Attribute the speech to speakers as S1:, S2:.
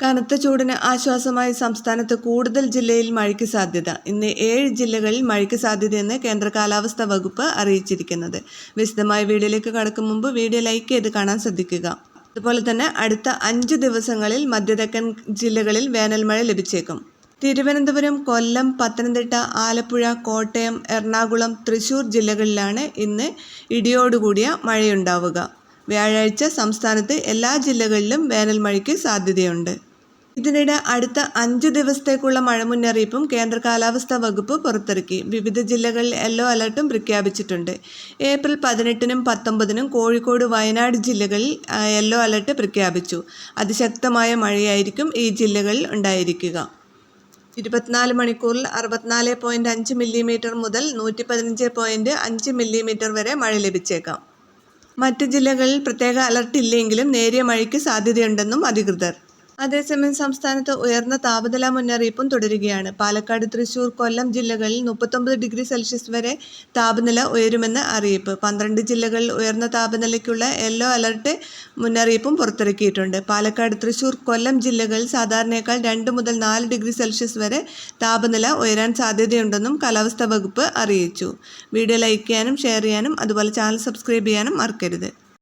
S1: കനത്ത ചൂടിന് ആശ്വാസമായി സംസ്ഥാനത്ത് കൂടുതൽ ജില്ലയിൽ മഴയ്ക്ക് സാധ്യത. ഇന്ന് ഏഴ് ജില്ലകളിൽ മഴയ്ക്ക് സാധ്യതയെന്ന് കേന്ദ്ര കാലാവസ്ഥാ വകുപ്പ് അറിയിച്ചിരിക്കുന്നത്. വിശദമായ വീഡിയോയിലേക്ക് കടക്കും മുമ്പ് വീഡിയോ ലൈക്ക് ചെയ്ത് കാണാൻ ശ്രദ്ധിക്കുക. അതുപോലെ തന്നെ അടുത്ത അഞ്ച് ദിവസങ്ങളിൽ മധ്യതെക്കൻ ജില്ലകളിൽ വേനൽമഴ ലഭിച്ചേക്കും. തിരുവനന്തപുരം കൊല്ലം പത്തനംതിട്ട ആലപ്പുഴ കോട്ടയം എറണാകുളം തൃശൂർ ജില്ലകളിലാണ് ഇന്ന് ഇടിയോടുകൂടിയ മഴയുണ്ടാവുക. വ്യാഴാഴ്ച സംസ്ഥാനത്ത് എല്ലാ ജില്ലകളിലും വേനൽമഴയ്ക്ക് സാധ്യതയുണ്ട്. ഇതിനിടെ അടുത്ത അഞ്ച് ദിവസത്തേക്കുള്ള മഴ മുന്നറിയിപ്പും കേന്ദ്ര കാലാവസ്ഥാ വകുപ്പ് പുറത്തിറക്കി. വിവിധ ജില്ലകളിൽ യെല്ലോ അലർട്ടും പ്രഖ്യാപിച്ചിട്ടുണ്ട്. ഏപ്രിൽ പതിനെട്ടിനും പത്തൊമ്പതിനും കോഴിക്കോട് വയനാട് ജില്ലകളിൽ യെല്ലോ അലർട്ട് പ്രഖ്യാപിച്ചു. അതിശക്തമായ മഴയായിരിക്കും ഈ ജില്ലകളിൽ ഉണ്ടായിരിക്കുക. ഇരുപത്തിനാല് മണിക്കൂറിൽ അറുപത്തിനാല് പോയിന്റ് അഞ്ച് മില്ലിമീറ്റർ മുതൽ നൂറ്റി പതിനഞ്ച് പോയിന്റ് അഞ്ച് മില്ലിമീറ്റർ വരെ മഴ ലഭിച്ചേക്കാം. മറ്റ് ജില്ലകളിൽ പ്രത്യേക അലർട്ട് ഇല്ലെങ്കിലും നേരിയ മഴയ്ക്ക് സാധ്യതയുണ്ടെന്നും അധികൃതർ. അതേസമയം സംസ്ഥാനത്ത് ഉയർന്ന താപനില മുന്നറിയിപ്പും തുടരുകയാണ്. പാലക്കാട് തൃശൂർ കൊല്ലം ജില്ലകളിൽ മുപ്പത്തൊമ്പത് ഡിഗ്രി സെൽഷ്യസ് വരെ താപനില ഉയരുമെന്ന് അറിയിപ്പ്. പന്ത്രണ്ട് ജില്ലകളിൽ ഉയർന്ന താപനിലയ്ക്കുള്ള യെല്ലോ അലർട്ട് മുന്നറിയിപ്പും പുറത്തിറക്കിയിട്ടുണ്ട്. പാലക്കാട് തൃശൂർ കൊല്ലം ജില്ലകളിൽ സാധാരണയേക്കാൾ രണ്ട് മുതൽ നാല് ഡിഗ്രി സെൽഷ്യസ് വരെ താപനില ഉയരാൻ സാധ്യതയുണ്ടെന്നും കാലാവസ്ഥാ വകുപ്പ് അറിയിച്ചു. വീഡിയോ ലൈക്ക് ചെയ്യാനും ഷെയർ ചെയ്യാനും അതുപോലെ ചാനൽ സബ്സ്ക്രൈബ് ചെയ്യാനും മറക്കരുത്.